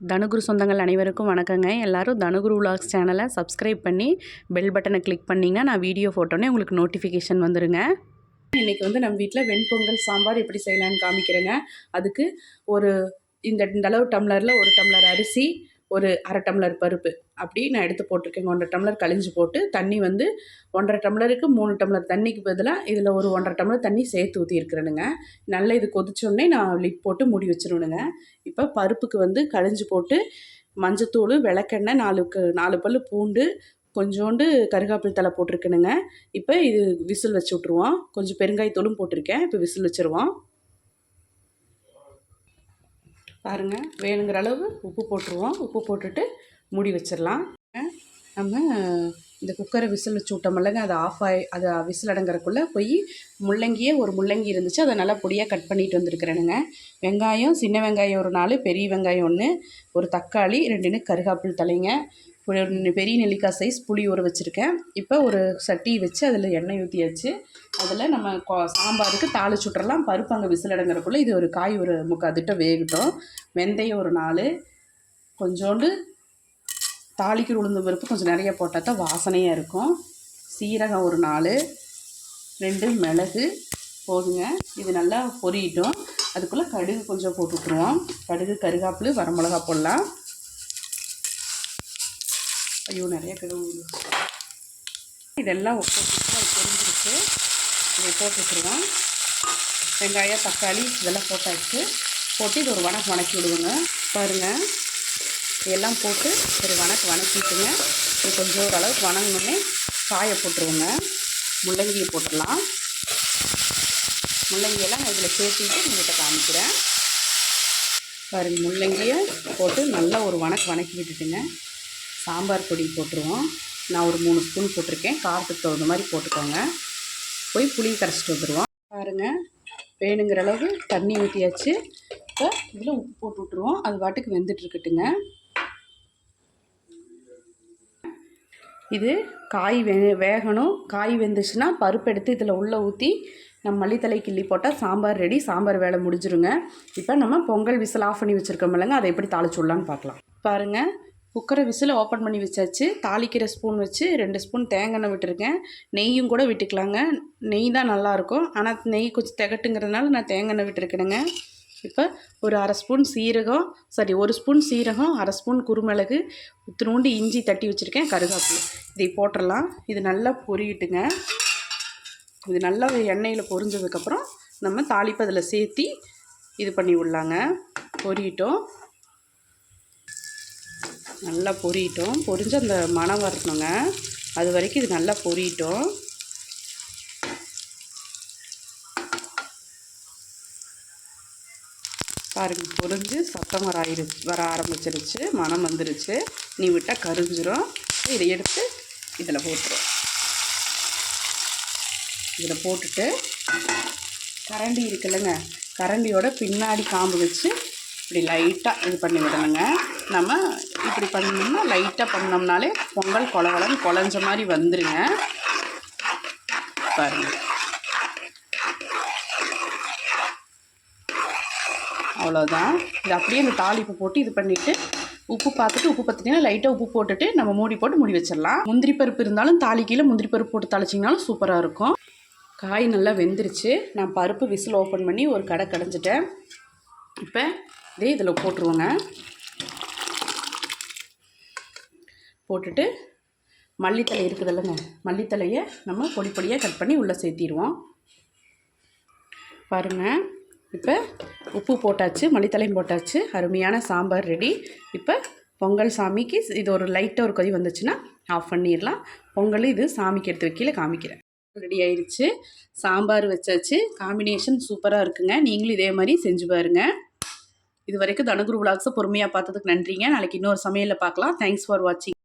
தனுகுரு சொந்தங்கள் அனைவருக்கும் வணக்கங்க. எல்லாரும் தனுகுரு விலாக்ஸ் சேனலை சப்ஸ்கிரைப் பண்ணி பெல் பட்டனை கிளிக் பண்ணிங்கன்னா நான் வீடியோ ஃபோட்டோனே உங்களுக்கு நோட்டிஃபிகேஷன் வந்துடுங்க இன்றைக்கி வந்து நம்ம வீட்டில் வெண்பொங்கல் சாம்பார் எப்படி செய்யலான்னு காமிக்கிறேங்க. அதுக்கு ஒரு இந்த இந்த அளவு டம்ளரில் ஒரு டம்ளர் அரிசி ஒரு அரை டம்ளர் பருப்பு. அப்படி நான் எடுத்து போட்டிருக்கேங்க ஒன்றரை டம்ளர் கழிஞ்சு போட்டு தண்ணி வந்து ஒன்றரை டம்ளருக்கு மூணு டம்ளர் தண்ணிக்கு பதிலாக இதில் ஒரு ஒன்றரை டம்ளர் தண்ணி சேர்த்து ஊற்றிருக்கிறேனுங்க நல்லா இது கொதிச்சோடனே நான் லிட் போட்டு மூடி வச்சிருவேனுங்க. இப்போ பருப்புக்கு வந்து கழிஞ்சு போட்டு மஞ்சத்தூள் விளக்கெண்ணெய் நாலு க நாலு பல் பூண்டு கொஞ்சோண்டு கருகாப்பில் தலை போட்டிருக்கேனுங்க. இப்போ இது விசில் வச்சு விட்ருவோம் கொஞ்சம் பெருங்காயத்தூளும் போட்டிருக்கேன். இப்போ விசில் வச்சுருவோம். பாருங்கள் வேணுங்கிற அளவு உப்பு போட்டுருவோம். உப்பு போட்டுட்டு மூடி வச்சிடலாம். நம்ம இந்த குக்கரை விசில் வச்சு விட்டோமில்லங்க அது ஆஃப் ஆகி அது விசில் அடங்குறக்குள்ளே போய் முள்ளங்கியே ஒரு முள்ளங்கி இருந்துச்சு அதை நல்லா பொடியாக கட் பண்ணிட்டு வந்திருக்கிறேனுங்க. வெங்காயம் சின்ன வெங்காயம் ஒரு நாலு பெரிய வெங்காயம் ஒன்று ஒரு தக்காளி ரெண்டுன்னு கருகாப்பிள் தலைங்க பெரிய நெல்லிக்காய் சைஸ் புளி ஊற வச்சுருக்கேன். இப்போ ஒரு சட்டி வச்சு அதில் எண்ணெய் ஊற்றியாச்சு அதில் நம்ம கொ சாம்பாருக்கு தாளிச்சு விட்றலாம் பருப்பு அங்கே விசில் அடங்குறக்குள்ளே இது ஒரு காய் ஒரு முக்கால் திட்டம் வேகட்டும். வெந்தயம் ஒரு நாலு. கொஞ்சோண்டு தாளிக்கிற உளுந்து பருப்பு கொஞ்சம் நிறைய போட்டால் தான் வாசனையாக இருக்கும். சீரகம் ஒரு நாலு. ரெண்டு மிளகு. போதுங்க. இது நல்லா பொரியட்டும். அதுக்குள்ளே கடுகு கொஞ்சம் போட்டு விட்ருவோம் கடுகு கருகாப்பில் வரமிளகா போடலாம். ஐயோ நிறைய கடுகு இதெல்லாம் போட்டு அது இதை போட்டு விட்ருவோம் வெங்காயம் தக்காளி இதெல்லாம் போட்டாச்சு. போட்டு இது ஒரு வணக்கு வணக்கி விடுவோங்க. பாருங்கள் இதெல்லாம் போட்டு ஒரு வணக்கு வணக்கிட்டுங்க. இது கொஞ்சம் ஓரளவுக்கு வணங்கினோடனே காயை போட்டுருவோங்க. முள்ளங்கியை போட்டுடலாம். முள்ளங்கியெல்லாம் நான் இதில் சேர்த்துட்டு உங்கள்கிட்ட காமிக்கிறேன். பாருங்கள் முள்ளங்கியை போட்டு நல்லா ஒரு வணக்கு வணக்கி விட்டுட்டுங்க. சாம்பார் பொடி போட்டுருவோம். நான் ஒரு மூணு ஸ்பூன் போட்டிருக்கேன். காரத்துக்கு தகுந்த மாதிரி போட்டுக்கோங்க. போய் புளி கரைச்சிட்டு வந்துடுவோம் பாருங்கள் வேணுங்கிற அளவு தண்ணி ஊற்றியாச்சு இப்போ இதில் உப்பு போட்டு விட்ருவோம் அது பாட்டுக்கு வெந்துட்டுருக்கட்டுங்க இது காய் வே வேகணும். காய் வெந்துச்சுன்னா பருப்பு எடுத்து இதில் உள்ளே ஊற்றி நம்ம மல்லித்தலை கிள்ளி போட்டால் சாம்பார் ரெடி. சாம்பார் வேலை முடிஞ்சிருங்க. இப்போ நம்ம பொங்கல் விசில் ஆஃப் பண்ணி வச்சுருக்கோம் இல்லைங்க அதை எப்படி தாளிச்சு விடலான்னு பார்க்கலாம். பாருங்கள் குக்கரை விசில் ஓப்பன் பண்ணி வச்சாச்சு. தாளிக்கிற ஸ்பூன் வச்சு ரெண்டு ஸ்பூன் தேங்காய் விட்டுருக்கேன். நெய்யும் கூட விட்டுக்கலாங்க. நெய் தான் நல்லாயிருக்கும். ஆனால் நெய் கொஞ்சம் திகட்டுங்கிறதுனால நான் தேங்காய் விட்டுருக்கேனுங்க இப்போ ஒரு அரை ஸ்பூன் சீரகம் சாரி ஒரு ஸ்பூன் சீரகம் அரை ஸ்பூன் குருமிளகு இத்தினோண்டு இஞ்சி தட்டி வச்சுருக்கேன் கருகாப்பில். இதை போட்டுடலாம் இது நல்லா பொரியட்டுங்க. இது நல்லா எண்ணெயில் பொரிஞ்சதுக்கப்புறம் நம்ம தாளிப்பு அதில் சேர்த்தி இது பண்ணி விடலாங்க. பொரியட்டும். நல்லா பொரியட்டும். பொரிஞ்சு அந்த மனம் வரணுங்க. அது வரைக்கும் இது நல்லா பொரியட்டும். பாருங்க பொரிஞ்சு சத்தம் வர வர ஆரம்பிச்சிருச்சு. மனம் வந்துருச்சு. நீ விட்டால் கரிஞ்சிரும். இதை எடுத்து இதில் போட்டுரும். இதில் போட்டுட்டு கரண்டி இருக்குல்லங்க. கரண்டியோட பின்னாடி காம்பு வச்சு இப்படி லைட்டாக இது பண்ணி விடணுங்க. நம்ம இப்படி பண்ணோம்னா லைட்டாக பண்ணோம்னாலே பொங்கல் கொலகலன்னு குழஞ்ச மாதிரி வந்துருங்க. பாருங்கள் அவ்வளோதான் இது அப்படியே இந்த தாளிப்பு போட்டு இது பண்ணிவிட்டு உப்பு பார்த்துட்டு உப்பு பார்த்துட்டிங்கன்னா லைட்டாக உப்பு போட்டுட்டு நம்ம மூடி போட்டு மூடி வச்சிடலாம். முந்திரி பருப்பு இருந்தாலும் தாலி கீழே முந்திரி பருப்பு போட்டு தாளிச்சிங்கனாலும் சூப்பராக இருக்கும். காய் நல்லா வெந்துருச்சு. நான் பருப்பு விசில் ஓப்பன் பண்ணி ஒரு கடை கடைஞ்சிட்டேன். இப்போ இதே இதில் போட்டுருவோங்க. போட்டுட்டு மல்லித்தலை இருக்குதுல்லங்க மல்லித்தலையை நம்ம பொடி பொடியாக கட் பண்ணி உள்ளே சேர்த்திடுவோம். பாருங்கள் இப்போ உப்பு போட்டாச்சு மல்லித்தலையும் போட்டாச்சு அருமையான சாம்பார் ரெடி இப்போ பொங்கல் சாமிக்கு இது ஒரு லைட்டாக ஒரு கொதி வந்துச்சுன்னா ஆஃப் பண்ணிடலாம். பொங்கல் இது சாமிக்கு எடுத்து வைக்கல காமிக்கிறேன். ரெடி ஆயிடுச்சு சாம்பார் வச்சாச்சு. காம்பினேஷன் சூப்பராக இருக்குங்க. நீங்களும் இதே மாதிரி செஞ்சு பாருங்கள் இது வரைக்கும் தனுகுரு விளாக்ஸை பொறுமையாக பார்த்ததுக்கு நன்றிங்க. நாளைக்கு இன்னொரு சமையலில் பார்க்கலாம். தேங்க்ஸ் ஃபார் வாட்சிங்